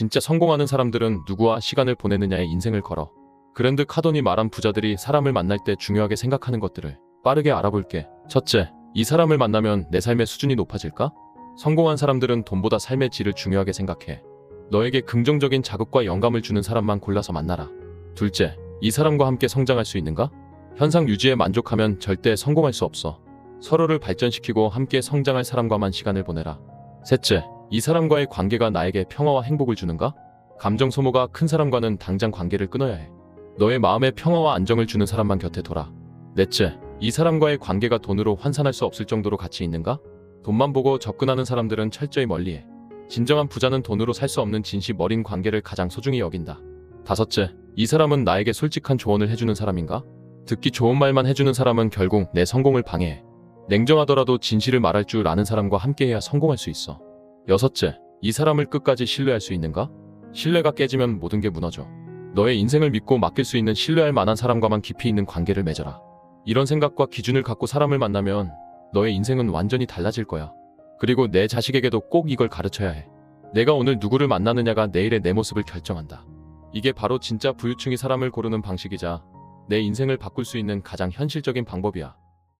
진짜 성공하는 사람들은 누구와 시간을 보내느냐에 인생을 걸어. 그랜드 카돈이 말한 부자들이 사람을 만날 때 중요하게 생각하는 것들을 빠르게 알아볼게. 첫째, 이 사람을 만나면 내 삶의 수준이 높아질까? 성공한 사람들은 돈보다 삶의 질을 중요하게 생각해. 너에게 긍정적인 자극과 영감을 주는 사람만 골라서 만나라. 둘째, 이 사람과 함께 성장할 수 있는가? 현상 유지에 만족하면 절대 성공할 수 없어. 서로를 발전시키고 함께 성장할 사람과만 시간을 보내라. 셋째, 이 사람과의 관계가 나에게 평화와 행복을 주는가? 감정 소모가 큰 사람과는 당장 관계를 끊어야 해. 너의 마음에 평화와 안정을 주는 사람만 곁에 둬라. 넷째, 이 사람과의 관계가 돈으로 환산할 수 없을 정도로 가치 있는가? 돈만 보고 접근하는 사람들은 철저히 멀리해. 진정한 부자는 돈으로 살 수 없는 진심 어린 관계를 가장 소중히 여긴다. 다섯째, 이 사람은 나에게 솔직한 조언을 해주는 사람인가? 듣기 좋은 말만 해주는 사람은 결국 내 성공을 방해해. 냉정하더라도 진실을 말할 줄 아는 사람과 함께해야 성공할 수 있어. 여섯째, 이 사람을 끝까지 신뢰할 수 있는가? 신뢰가 깨지면 모든 게 무너져. 너의 인생을 믿고 맡길 수 있는 신뢰할 만한 사람과만 깊이 있는 관계를 맺어라. 이런 생각과 기준을 갖고 사람을 만나면 너의 인생은 완전히 달라질 거야. 그리고 내 자식에게도 꼭 이걸 가르쳐야 해. 내가 오늘 누구를 만나느냐가 내일의 내 모습을 결정한다. 이게 바로 진짜 부유층이 사람을 고르는 방식이자 내 인생을 바꿀 수 있는 가장 현실적인 방법이야.